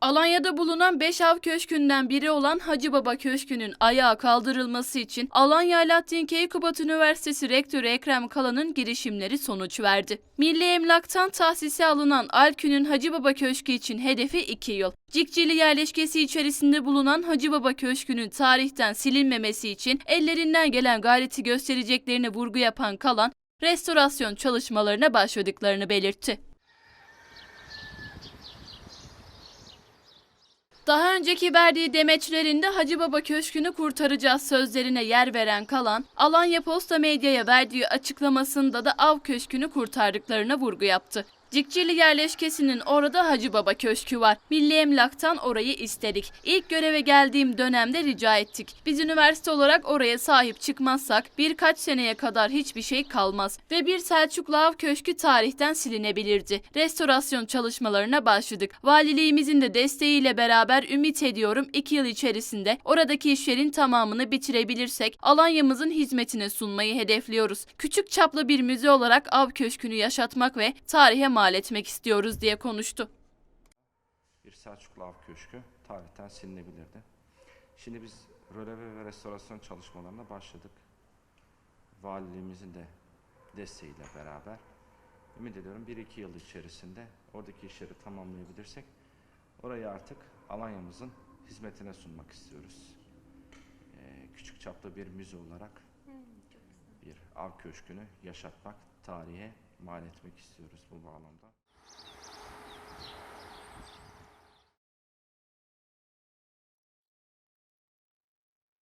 Alanya'da bulunan 5 av köşkünden biri olan Hacı Baba Köşkü'nün ayağa kaldırılması için Alanya Alaaddin Keykubat Üniversitesi Rektörü Ekrem Kalan'ın girişimleri sonuç verdi. Milli Emlak'tan tahsise alınan Alkü'nün Hacı Baba Köşkü için hedefi 2 yıl. Cikcili yerleşkesi içerisinde bulunan Hacı Baba Köşkü'nün tarihten silinmemesi için ellerinden gelen gayreti göstereceklerine vurgu yapan Kalan, restorasyon çalışmalarına başladıklarını belirtti. Daha önceki verdiği demeçlerinde Hacı Baba Köşkü'nü kurtaracağız sözlerine yer veren Kalan, Alanya Posta Medya'ya verdiği açıklamasında da Av Köşkü'nü kurtardıklarına vurgu yaptı. Cikcili yerleşkesinin orada Hacı Baba Köşkü var. Milli Emlak'tan orayı istedik. İlk göreve geldiğim dönemde rica ettik. Biz üniversite olarak oraya sahip çıkmazsak birkaç seneye kadar hiçbir şey kalmaz ve bir Selçuklu Av Köşkü tarihten silinebilirdi. Restorasyon çalışmalarına başladık. Valiliğimizin de desteğiyle beraber ümit ediyorum 2 yıl içerisinde oradaki işlerin tamamını bitirebilirsek Alanya'mızın hizmetine sunmayı hedefliyoruz. Küçük çaplı bir müze olarak Av Köşkü'nü yaşatmak ve tarihe mal etmek istiyoruz diye konuştu. bir Selçuklu Av Köşkü tarihten silinebilirdi. Şimdi biz röleve ve restorasyon çalışmalarına başladık. Valiliğimizin de desteğiyle beraber. Ümit ediyorum 1-2 yıl içerisinde oradaki işleri tamamlayabilirsek orayı artık Alanya'mızın hizmetine sunmak istiyoruz. Ee, küçük çaplı bir müze olarak bir av köşkünü yaşatmak, tarihe mal etmek istiyoruz bu bağlamda.